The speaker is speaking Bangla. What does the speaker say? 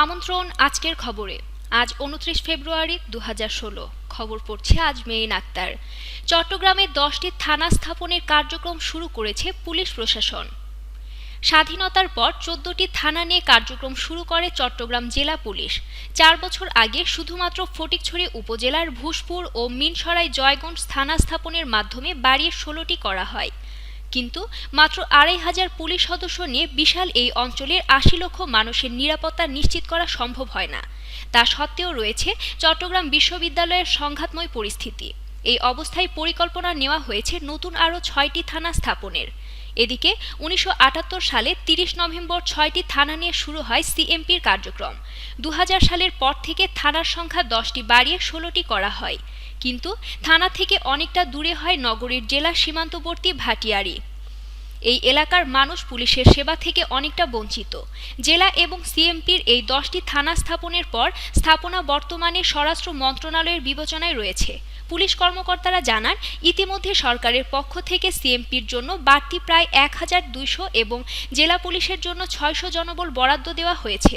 আমন্ত্রণ আজকের খবরে। আজ উনত্রিশ ফেব্রুয়ারি দুহাজার ষোলো। খবর পড়ছে আজ মেইন আক্তার। চট্টগ্রামে দশটি থানা স্থাপনের কার্যক্রম শুরু করেছে পুলিশ প্রশাসন। স্বাধীনতার পর চোদ্দটি থানা নিয়ে কার্যক্রম শুরু করে চট্টগ্রাম জেলা পুলিশ। চার বছর আগে শুধুমাত্র ফটিকছড়ি উপজেলার ভূষপুর ও মিনসরাই জয়গঞ্জ থানা স্থাপনের মাধ্যমে বাড়িয়ে ষোলোটি করা হয়। কিন্তু মাত্র আড়াই হাজার পুলিশ সদস্য নিয়ে বিশাল এই অঞ্চলের আশি লক্ষ মানুষের নিরাপত্তা নিশ্চিত করা সম্ভব হয় না। তা সত্ত্বেও রয়েছে চট্টগ্রাম বিশ্ববিদ্যালয়ের সংঘাতময় পরিস্থিতি। এই অবস্থায় পরিকল্পনা নেওয়া হয়েছে নতুন আরও ছয়টি থানা স্থাপনের। এদিকে উনিশশো আটাত্তর সালে তিরিশ নভেম্বর ছয়টি থানা নিয়ে শুরু হয় সিএমপির কার্যক্রম। দু হাজার সালের পর থেকে থানার সংখ্যা দশটি বাড়িয়ে ষোলোটি করা হয়। কিন্তু থানা থেকে অনেকটা দূরে হয় নগরীর জেলা সীমান্তবর্তী ভাটিয়ারি। এই এলাকার মানুষ পুলিশের সেবা থেকে অনেকটা বঞ্চিত। জেলা এবং সিএমপির এই দশটি থানা স্থাপনের পর স্থাপনা বর্তমানে স্বরাষ্ট্র মন্ত্রণালয়ের বিবেচনায় রয়েছে। পুলিশ কর্মকর্তারা জানান, ইতিমধ্যে সরকারের পক্ষ থেকে সিএমপির জন্য বাড়তি প্রায় এক হাজার দুইশো এবং জেলা পুলিশের জন্য ছয়শো জনবল বরাদ্দ দেওয়া হয়েছে।